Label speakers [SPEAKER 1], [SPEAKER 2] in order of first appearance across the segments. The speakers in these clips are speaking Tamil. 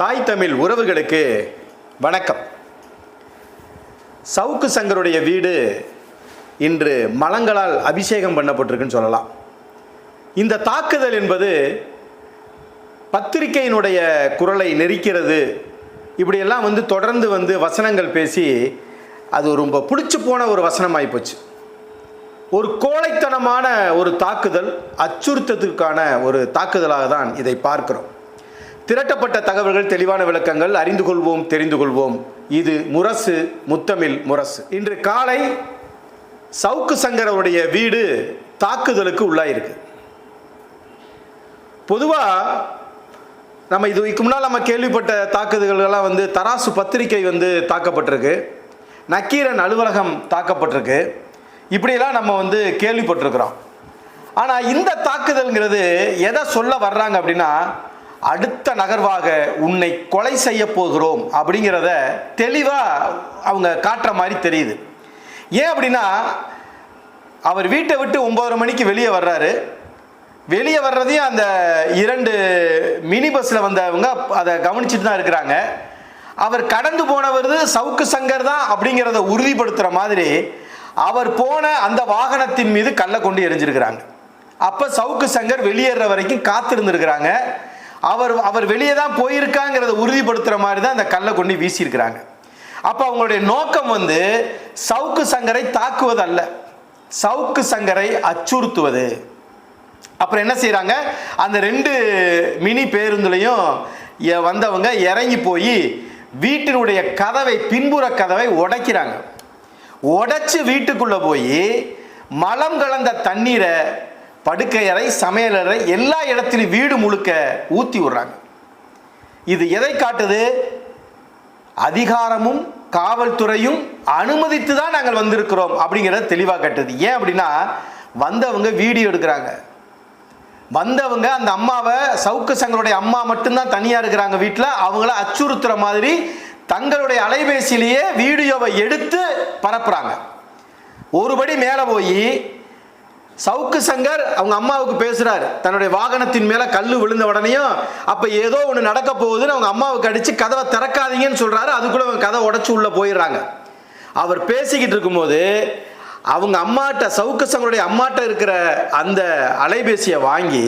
[SPEAKER 1] தாய் தமிழ் உறவுகளுக்கு வணக்கம். சவுக்கு சங்கருடைய வீடு இன்று மலங்களால் அபிஷேகம் பண்ணப்பட்டிருக்குன்னு சொல்லலாம். இந்த தாக்குதல் என்பது பத்திரிகையினுடைய குரலை நெரிக்கிறது. இப்படியெல்லாம் வந்து தொடர்ந்து வந்து வசனங்கள் பேசி அது ரொம்ப பிடிச்சி போன ஒரு வசனமாகி போச்சு. ஒரு கோழைத்தனமான ஒரு தாக்குதல் அச்சுறுத்தத்துக்கான ஒரு தாக்குதலாக தான் இதை பார்க்கிறோம். திரட்டப்பட்ட தகவல்கள் தெளிவான விளக்கங்கள் அறிந்து கொள்வோம் தெரிந்து கொள்வோம். இது முரசு முத்தமிழ் முரசு. இன்று காலை சவுக்கு சங்கரவுடைய வீடு தாக்குதலுக்கு உள்ளாயிருக்கு. பொதுவாக நம்ம இதுக்கு முன்னால் நம்ம கேள்விப்பட்ட தாக்குதல்கள்லாம் வந்து தராசு பத்திரிகை வந்து தாக்கப்பட்டிருக்கு. நக்கீரன் அலுவலகம் தாக்கப்பட்டிருக்கு. இப்படியெல்லாம் நம்ம வந்து கேள்விப்பட்டிருக்கிறோம். ஆனால் இந்த தாக்குதல்ங்கிறது எதை சொல்ல வர்றாங்க அப்படின்னா அடுத்த நகர்வாக உன்னை கொலை செய்ய போகிறோம் அப்படிங்கிறத தெளிவாக அவங்க காட்டுற மாதிரி தெரியுது. ஏன் அப்படின்னா அவர் வீட்டை விட்டு ஒம்பதரை மணிக்கு வெளியே வர்றாரு. வெளியே வர்றதையும் அந்த இரண்டு மினி பஸ்ஸில் வந்தவங்க அதை கவனிச்சுட்டு தான் இருக்கிறாங்க. அவர் கடந்து போனவர் சவுக்கு சங்கர் தான் அப்படிங்கிறத உறுதிப்படுத்துகிற மாதிரி அவர் போன அந்த வாகனத்தின் மீது கல்லை கொண்டு எரிஞ்சிருக்கிறாங்க. அப்போ சவுக்கு சங்கர் வெளியேற வரைக்கும் காத்திருந்துருக்கிறாங்க. அவர் அவர் வெளியே தான் போயிருக்காங்கிறத உறுதிப்படுத்துகிற மாதிரி தான் அந்த கல்லை கொண்டு வீசியிருக்கிறாங்க. அப்போ அவங்களுடைய நோக்கம் வந்து சவுக்கு சங்கரை தாக்குவது அல்ல சவுக்கு சங்கரை அச்சுறுத்துவது. அப்புறம் என்ன செய்கிறாங்க அந்த ரெண்டு மினி பேருந்துலையும் வந்தவங்க இறங்கி போய் வீட்டினுடைய கதவை பின்புற கதவை உடைக்கிறாங்க. உடைச்சு வீட்டுக்குள்ளே போய் மலம் கலந்த தண்ணீரை படுக்கையறை சமையலறை எல்லா இடத்துலையும் வீடு முழுக்க ஊற்றி விடுறாங்க. இது எதை காட்டுது? அதிகாரமும் காவல்துறையும் அனுமதித்து தான் நாங்கள் வந்திருக்கிறோம் அப்படிங்கிறத தெளிவாக காட்டுது. ஏன் அப்படின்னா வந்தவங்க வீடியோ எடுக்கிறாங்க. வந்தவங்க அந்த அம்மாவை சவுக்கு சங்கருடைய அம்மா மட்டும்தான் தனியாக இருக்கிறாங்க வீட்டில். அவங்கள அச்சுறுத்துற மாதிரி தங்களுடைய அலைபேசியிலேயே வீடியோவை எடுத்து பரப்புறாங்க. ஒருபடி மேலே போய் சவுக்கு சங்கர் அவங்க அம்மாவுக்கு பேசுறாரு. தன்னுடைய வாகனத்தின் மேல கல்லு விழுந்த உடனேயும் அப்ப ஏதோ ஒன்று நடக்க போகுதுன்னு அவங்க அம்மாவுக்கு அடிச்சு கதவை திறக்காதீங்கன்னு சொல்றாரு. அதுக்குள்ள அவங்க கதை உடச்சு உள்ள போயிடுறாங்க. அவர் பேசிக்கிட்டு இருக்கும்போது அவங்க அம்மாட்ட சவுக்கு சங்கருடைய அம்மாட்ட இருக்கிற அந்த அலைபேசியை வாங்கி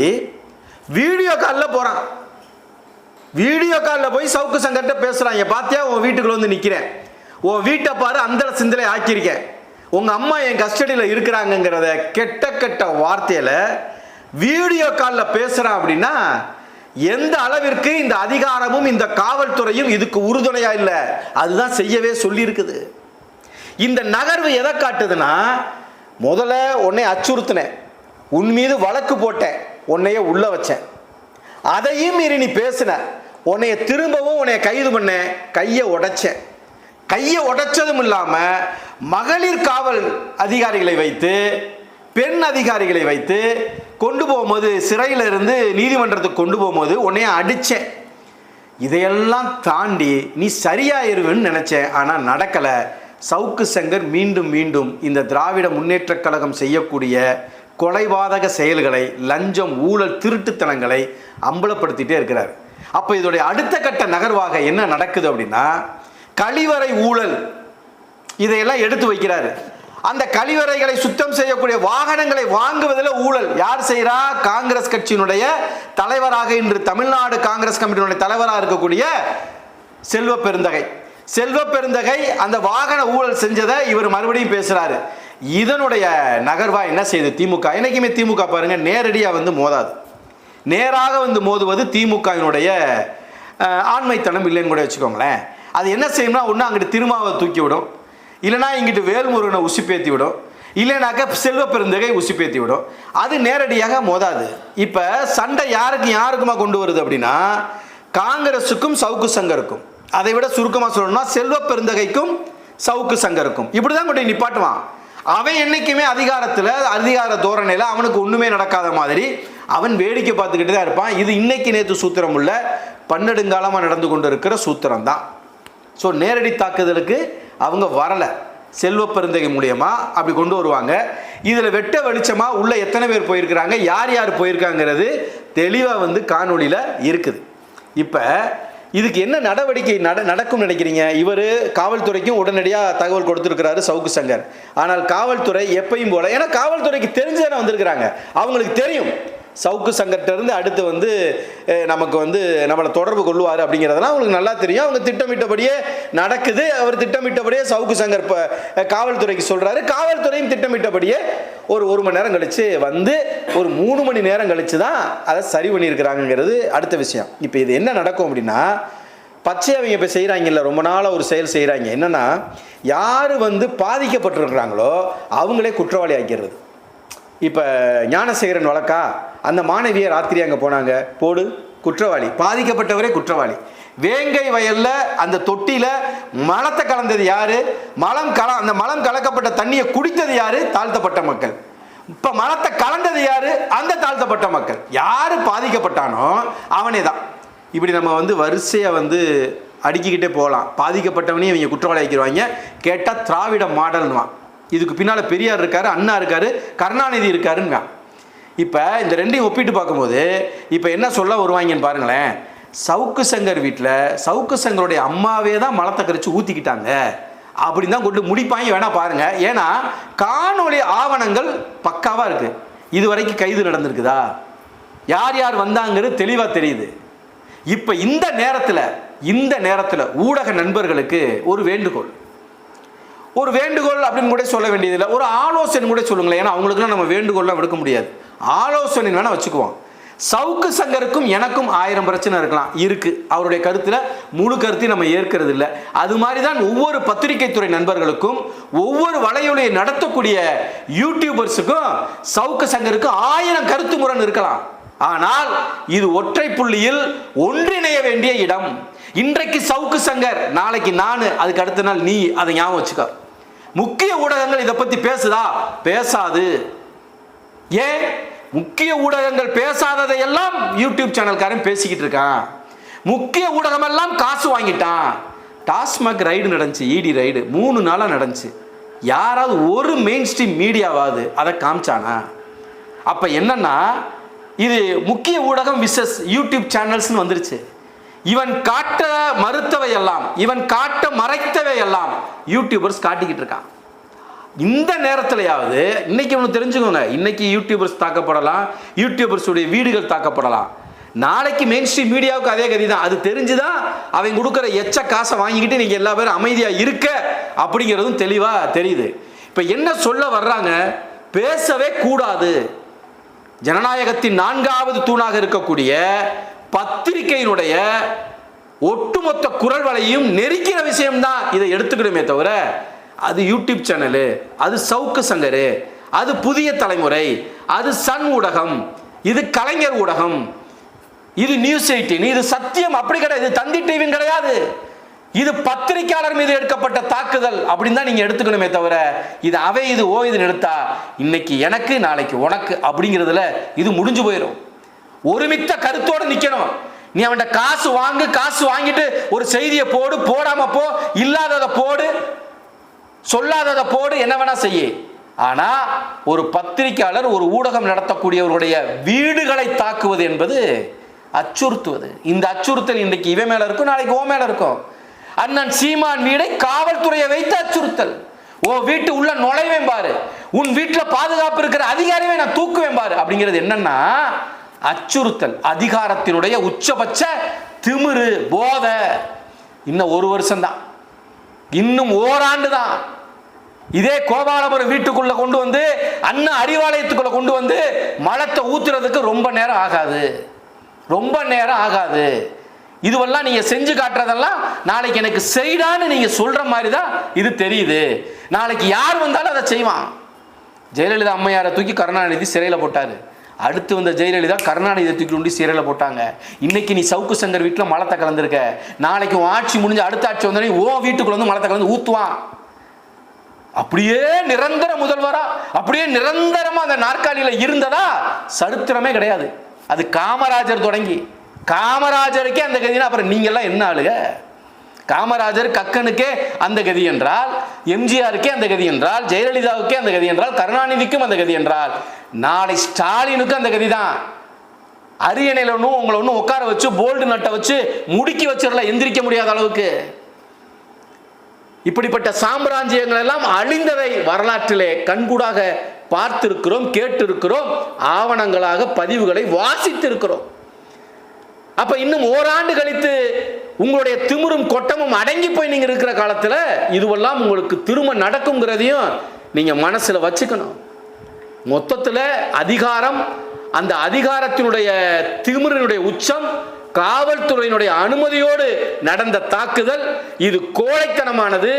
[SPEAKER 1] வீடியோ காலில் போறான். வீடியோ காலில் போய் சவுக்கு சங்கர்கிட்ட பேசுறான். என் பாத்தியா உன் வீட்டுக்குள்ள வந்து நிற்கிறேன் உன் வீட்டை பாரு அந்த சிந்தலை ஆக்கியிருக்கேன். உங்கள் அம்மா என் கஸ்டடியில் இருக்கிறாங்கங்கிறத கெட்ட கெட்ட வார்த்தையில் வீடியோ காலில் பேசுகிறான் அப்படின்னா எந்த அளவிற்கு இந்த அதிகாரமும் இந்த காவல்துறையும் இதுக்கு உறுதுணையாக இல்லை அதுதான் செய்யவே சொல்லியிருக்குது. இந்த நகர்வு எதை காட்டுதுன்னா முதல்ல உன்னை அச்சுறுத்தினேன். உன் மீது வழக்கு போட்டேன். உன்னைய உள்ள வச்சேன். அதையும் மீறி நீ பேசின. உன்னைய திரும்பவும் உன்னைய கைது பண்ணேன். கையை உடைச்சேன். கையை உடைச்சதும் இல்லாமல் மகளிர் காவல் அதிகாரிகளை வைத்து பெண் அதிகாரிகளை வைத்து கொண்டு போகும்போது சிறையில் இருந்து நீதிமன்றத்துக்கு கொண்டு போகும்போது உன்னைய அடித்தேன் இதையெல்லாம் தாண்டி நீ சரியாயிருவேன்னு நினச்சேன் ஆனால் நடக்கலை. சவுக்கு சங்கர் மீண்டும் மீண்டும் இந்த திராவிட முன்னேற்றக் கழகம் செய்யக்கூடிய கொலைபாதக செயல்களை லஞ்சம் ஊழல் திருட்டுத்தனங்களை அம்பலப்படுத்திகிட்டே இருக்கிறார். அப்போ இதோடைய அடுத்த கட்ட நகர்வாக என்ன நடக்குது அப்படின்னா கழிவறை ஊழல். இதையெல்லாம் எடுத்து வைக்கிறாரு. அந்த கழிவறைகளை சுத்தம் செய்யக்கூடிய வாகனங்களை வாங்குவதில் ஊழல். யார் செய்கிறா காங்கிரஸ் கட்சியினுடைய தலைவராக இன்று தமிழ்நாடு காங்கிரஸ் கமிட்டியினுடைய தலைவராக இருக்கக்கூடிய செல்வ பெருந்தகை. செல்வ பெருந்தகை அந்த வாகன ஊழல் செஞ்சதை இவர் மறுபடியும் பேசுகிறாரு இதனுடைய நகர்வா என்ன செய்யுது திமுக. என்றைக்குமே திமுக பாருங்க நேரடியாக வந்து மோதாது. நேராக வந்து மோதுவது திமுகவினுடைய ஆண்மைத்தனம் இல்லைன்னு கூட வச்சுக்கோங்களேன். அது என்ன செய்யும்னா ஒன்று அங்கிட்டு திருமாவை தூக்கி விடும் இல்லைனா இங்கிட்டு வேல்முருகனை உசுப்பேத்தி விடும் இல்லைனாக்கா செல்வ பெருந்தகை உசுப்பேத்தி விடும் அது நேரடியாக மோதாது. இப்போ சண்டை யாருக்கு யாருக்குமா கொண்டு வருது அப்படின்னா காங்கிரஸுக்கும் சவுக்கு சங்கருக்கும். அதை விட சுருக்கமாக சொல்லணும்னா செல்வ பெருந்தகைக்கும் சவுக்கு சங்கருக்கும். இப்படி தான் கொண்டு நிப்பாட்டுவான். அவன் என்றைக்குமே அதிகாரத்தில் அதிகார தோரணையில் அவனுக்கு ஒன்றுமே நடக்காத மாதிரி அவன் வேடிக்கை பார்த்துக்கிட்டு தான் இருப்பான். இது இன்னைக்கு நேற்று சூத்திரம் உள்ள பன்னெடுங்காலமாக நடந்து கொண்டு இருக்கிற சூத்திரம் தான் ஸோ நேரடி தாக்குதலுக்கு அவங்க வரலை. செல்வ பெருந்தகை மூலியமாக அப்படி கொண்டு வருவாங்க. இதில் வெட்ட வெளிச்சமாக உள்ளே எத்தனை பேர் போயிருக்கிறாங்க யார் யார் போயிருக்காங்கிறது தெளிவாக வந்து காணொளியில் இருக்குது. இப்போ இதுக்கு என்ன நடவடிக்கை நட நடக்கும் நினைக்கிறீங்க? இவர் காவல்துறைக்கும் உடனடியாக தகவல் கொடுத்துருக்கிறாரு சவுக்கு சங்கர். ஆனால் காவல்துறை எப்பையும் போல ஏன்னா காவல்துறைக்கு தெரிஞ்சதான வந்திருக்கிறாங்க. அவங்களுக்கு தெரியும். சவுக்கு சங்கர்ட்டேருந்து அடுத்து வந்து நமக்கு வந்து நம்மளை தொடர்பு கொள்வார் அப்படிங்கிறதெல்லாம் அவங்களுக்கு நல்லா தெரியும். அவங்க திட்டமிட்டபடியே நடக்குது. அவர் திட்டமிட்டபடியே சவுக்கு சங்கர் இப்போ காவல்துறைக்கு சொல்கிறாரு காவல்துறையும் திட்டமிட்டபடியே ஒரு ஒரு மணி நேரம் கழித்து வந்து ஒரு மூணு மணி நேரம் கழித்து தான் அதை சரி பண்ணியிருக்கிறாங்கங்கிறது அடுத்த விஷயம். இப்போ இது என்ன நடக்கும் அப்படின்னா பச்சை அவங்க இப்போ செய்கிறாங்கல்ல ரொம்ப நாளாக ஒரு செயல் செய்கிறாங்க என்னென்னா யார் வந்து பாதிக்கப்பட்டிருக்கிறாங்களோ அவங்களே குற்றவாளி ஆக்கிடுறது. இப்போ ஞானசேகரன் வழக்கா அந்த மாணவியை ராத்திரி அங்கே போனாங்க. போடு குற்றவாளி. பாதிக்கப்பட்டவரே குற்றவாளி. வேங்கை வயல்ல அந்த தொட்டியில மலத்தை கலந்தது யாரு? மலம் கல அந்த மலம் கலக்கப்பட்ட தண்ணியை குடித்தது யாரு? தாழ்த்தப்பட்ட மக்கள். இப்ப மலத்தை கலந்தது யாரு? அந்த தாழ்த்தப்பட்ட மக்கள். யாரு பாதிக்கப்பட்டானோ அவனே தான் இப்படி நம்ம வந்து வரிசையை வந்து அடுக்கிக்கிட்டே போகலாம். பாதிக்கப்பட்டவனையும் இவங்க குற்றவாளி ஆக்கிடுவாங்க. கேட்டால் திராவிட மாடல்னுவான். இதுக்கு பின்னால் பெரியார் இருக்காரு அண்ணா இருக்காரு கருணாநிதி இருக்காருன்னு இப்போ இந்த ரெண்டையும் ஒப்பிட்டு பார்க்கும்போது இப்போ என்ன சொல்ல வருவாங்கன்னு பாருங்களேன். சவுக்கு சங்கர் வீட்டில் சவுக்கு சங்கருடைய அம்மாவே தான் மலத்தை கரைச்சி ஊற்றிக்கிட்டாங்க அப்படின்னு தான் கொண்டு முடிப்பாங்க வேணால் பாருங்கள் ஏன்னா காணொளி ஆவணங்கள் பக்காவாக இருக்குது இது வரைக்கும் கைது நடந்திருக்குதா? யார் யார் வந்தாங்கிறது தெளிவாக தெரியுது. இப்போ இந்த நேரத்தில் இந்த நேரத்தில் ஊடக நண்பர்களுக்கு ஒரு வேண்டுகோள். ஒரு வேண்டுகோள் அப்படின்னு கூட சொல்ல வேண்டியதில்லை. ஒரு ஆலோசனை கூட சொல்லுங்களேன். ஏன்னா அவங்களுக்குலாம் நம்ம வேண்டுகோள்லாம் விடுக்க முடியாது. ஆலோசனை வேணால் வச்சுக்குவோம். சவுக்கு சங்கருக்கும் எனக்கும் ஆயிரம் பிரச்சனை இருக்கலாம். இருக்கு. அவருடைய கருத்தில் முழு கருத்தையும் நம்ம ஏற்கிறது இல்லை அது மாதிரி தான் ஒவ்வொரு பத்திரிகை துறை நண்பர்களுக்கும் ஒவ்வொரு வலையொலியை நடத்தக்கூடிய யூடியூபர்ஸுக்கும் சவுக்கு சங்கருக்கும் ஆயிரம் கருத்து முரண் இருக்கலாம். ஆனால் இது ஒற்றை புள்ளியில் ஒன்றிணைய வேண்டிய இடம். இன்றைக்கு சவுக்கு சங்கர் நாளைக்கு நான் அதுக்கு அடுத்த நாள் நீ அதை ஞாபகம் வச்சுக்கோ. முக்கிய ஊடகங்கள் இதை பத்தி பேசுதா? பேசாது. ஏன்? முக்கிய ஊடகங்கள் பேசாததை எல்லாம் யூடியூப் சேனல்காரன் பேசிக்கிட்டு இருக்கான். முக்கிய ஊடகமெல்லாம் காசு வாங்கிட்டான். டாஸ்மாக் ரைடு நடந்துச்சு இடி ரைடு மூணு நாளாக நடந்துச்சு. யாராவது ஒரு மெயின் ஸ்ட்ரீம் மீடியாவாது அதை காமிச்சானா? அப்போ என்னன்னா இது முக்கிய ஊடகம் விசஸ் யூடியூப் சேனல்ஸ்னு வந்துருச்சு. இவன் காட்ட மறுத்தவை எல்லாம் இவன் காட்ட மறைத்தவை எல்லாம் யூடியூபர்ஸ் காட்டிக்கிட்டு இருக்கான். இந்த நேரத்திலையாவது இன்னைக்கு ஒன்று தெரிஞ்சுக்கோங்க. இன்னைக்கு யூடியூபர்ஸ் தாக்கப்படலாம் யூடியூபர்ஸுடைய வீடுகள் தாக்கப்படலாம். நாளைக்கு மெயின் ஸ்ட்ரீம் மீடியாவுக்கு அதே கதி தான் அது தெரிஞ்சுதான் அவங்க கொடுக்குற எச்ச காசை வாங்கிக்கிட்டு நீங்கள் எல்லா பேரும் அமைதியாக இருக்க அப்படிங்கிறதும் தெளிவாக தெரியுது. இப்போ என்ன சொல்ல வர்றாங்க? பேசவே கூடாது. ஜனநாயகத்தின் நான்காவது தூணாக இருக்கக்கூடிய பத்திரிகையினுடைய ஒட்டுமொத்த குரல் வலையும் நெருக்கிற விஷயம்தான் இதை எடுத்துக்கணுமே தவிர அது யூடியூப் சேனலு அது சவுக்கு சங்கரு அது புதிய தலைமுறை அது சன் ஊடகம் இது கலைஞர் ஊடகம் இது நியூஸ் எயிட்டின் இது சத்தியம் அப்படி கிடையாது இது தந்தி டிவியும் கிடையாது. இது பத்திரிக்கையாளர் மீது எடுக்கப்பட்ட தாக்குதல் அப்படின்னு தான் நீங்க எடுத்துக்கணுமே தவிர இது அவை இது ஓ இது எடுத்தா இன்னைக்கு எனக்கு நாளைக்கு உனக்கு அப்படிங்கிறதுல இது முடிஞ்சு போயிடும் ஒருமித்த கருத்தோடு நிக்கணும். நீ அவன்கிட்ட காசு வாங்கு காசு வாங்கிட்டு ஒரு செய்தியை போடு போடாம போ இல்லாததை போடு சொல்லாததை போடு என்ன வேணா செய்ய. ஆனா ஒரு பத்திரிக்கையாளர் ஒரு ஊடகம் நடத்தக்கூடியவருடைய வீடுகளை தாக்குவது என்பது அச்சுறுத்துவது. இந்த அச்சுறுத்தல் இன்றைக்கு இவன் மேல இருக்கும் நாளைக்கு ஓ மேல இருக்கும். அண்ணன் சீமான் வீடை காவல்துறையை வைத்து அச்சுறுத்தல். ஓ வீட்டு உள்ள நுழைவேன் பாரு. உன் வீட்டில் பாதுகாப்பு இருக்கிற அதிகாரியை நான் தூக்குவேன் பாரு. அப்படிங்கிறது என்னன்னா அச்சுறுத்தல். அதிகாரத்தினுடைய உச்சபட்ச திமிரு போதை. இன்னும் ஒரு வருஷம்தான். இன்னும் ஓராண்டு தான் இதே கோபாலபுரம் வீட்டுக்குள்ள கொண்டு வந்து அண்ணன் அறிவாலயத்துக்குள்ள கொண்டு வந்து மலத்தை ஊத்துறதுக்கு ரொம்ப நேரம் ஆகாது. ரொம்ப நேரம் ஆகாது. இதுவெல்லாம் நீங்க செஞ்சு காட்டுறதெல்லாம் நாளைக்கு எனக்கு செய்டான்னு நீங்க சொல்ற மாதிரி தான் இது தெரியுது. நாளைக்கு யார் வந்தாலும் அதை செய்வான். ஜெயலலிதா அம்மையாரை தூக்கி கருணாநிதி சிறையில் போட்டாரு. அடுத்து வந்த ஜெயலலிதா கருணாநிதி தூக்கி கொண்டு சிறையில் போட்டாங்க. இன்னைக்கு நீ சவுக்கு சங்கர் வீட்டில் மலத்தை கலந்துருக்க. நாளைக்கு உன் ஆட்சி முடிஞ்சு அடுத்த ஆட்சி வந்தோடனே ஓ வீட்டுக்குள்ள வந்து மலத்தை கலந்து ஊத்துவான். அப்படியே நிரந்தர முதல்வரா அப்படியே நிரந்தரமா அந்த நாற்காலியில இருந்ததா? சரித்திரமே கிடையாது. அது காமராஜர் தொடங்கி காமராஜருக்கே அந்த கதினா. அப்புறம் நீங்கெல்லாம் என்ன ஆளுக? காமராஜர் கக்கனுக்கே அந்த கதி என்றால் எம்ஜிஆருக்கே அந்த கதி என்றால் ஜெயலலிதாவுக்கே அந்த கதி என்றால் கருணாநிதிக்கும் அந்த கதி என்றால் நாளை ஸ்டாலினுக்கும் அந்த கதி தான். அரியணையில் ஒன்றும் உங்களை ஒன்றும் உட்கார வச்சு போல்டு நட்டை வச்சு முடுக்கி வச்சிடல எந்திரிக்க முடியாத அளவுக்கு. இப்படிப்பட்ட சாம்ராஜ்யங்கள் எல்லாம் அழிந்ததை வரலாற்றிலே கண்கூடாக பார்த்திருக்கிறோம் கேட்டிருக்கிறோம் ஆவணங்களாக பதிவுகளை வாசித்திருக்கிறோம். அப்ப இன்னும் ஓராண்டு கழித்து உங்களுடைய திமிரும் கொட்டமும் அடங்கி போய் நீங்க இருக்கிற காலத்துல இதுவெல்லாம் உங்களுக்கு திரும்ப நடக்குங்கிறதையும் நீங்க மனசுல வச்சுக்கணும். மொத்தத்துல அதிகாரம் அந்த அதிகாரத்தினுடைய திமிரினுடைய உச்சம் காவல்துறையினுடைய அனுமதியோடு நடந்த தாக்குதல் இது கோழைத்தனமானது.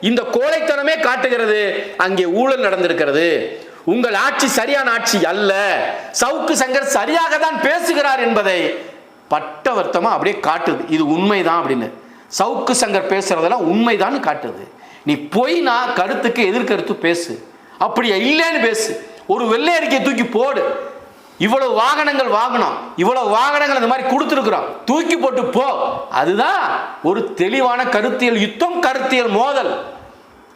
[SPEAKER 1] இந்த கோழைத்தனமே காட்டுகிறது அங்கே ஊழல் நடந்திருக்கிறது. உங்கள் ஆட்சி சரியான ஆட்சி அல்ல. சவுக்கு சங்கர் சரியாக தான் பேசுகிறார் என்பதை பட்டவர்த்தமா அப்படியே காட்டுது. இது உண்மைதான் அப்படின்னு. சவுக்கு சங்கர் பேசுறதெல்லாம் உண்மைதான் காட்டுது. நீ போய் நான் கருத்துக்கு எதிர்கருத்து பேசு. அப்படியா இல்லைன்னு பேசு. ஒரு வெள்ளை அறிக்கையை தூக்கி போடு. இவ்வளவு வாகனங்கள் வாங்கணும் இவ்வளவு வாகனங்கள் இந்த மாதிரி கொடுத்துருக்குறோம். தூக்கி போட்டு போ. அதுதான் ஒரு தெளிவான கருத்தியல் யுத்தம் கருத்தியல் மோதல்.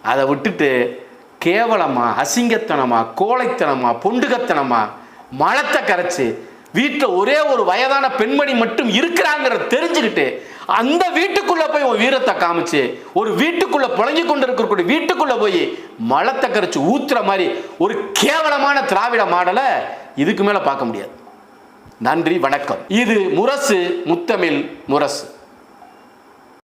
[SPEAKER 1] அதை விட்டுட்டு கேவலமா அசிங்கத்தனமா கோழைத்தனமா பொண்டுகத்தனமா மலத்தை கரைச்சு வீட்டில் ஒரே ஒரு வயதான பெண்மணி மட்டும் இருக்கிறாங்கிறத தெரிஞ்சுக்கிட்டு அந்த வீட்டுக்குள்ள போய் உன் வீரத்தை காமிச்சு ஒரு வீட்டுக்குள்ள புழங்கி கொண்டு இருக்கக்கூடிய வீட்டுக்குள்ள போய் மலத்தை கரைச்சு ஊத்துற மாதிரி ஒரு கேவலமான திராவிட மாடலை இதுக்கு மேலே பார்க்க முடியாது. நன்றி வணக்கம். இது முரசு முத்தமிழ் முரசு.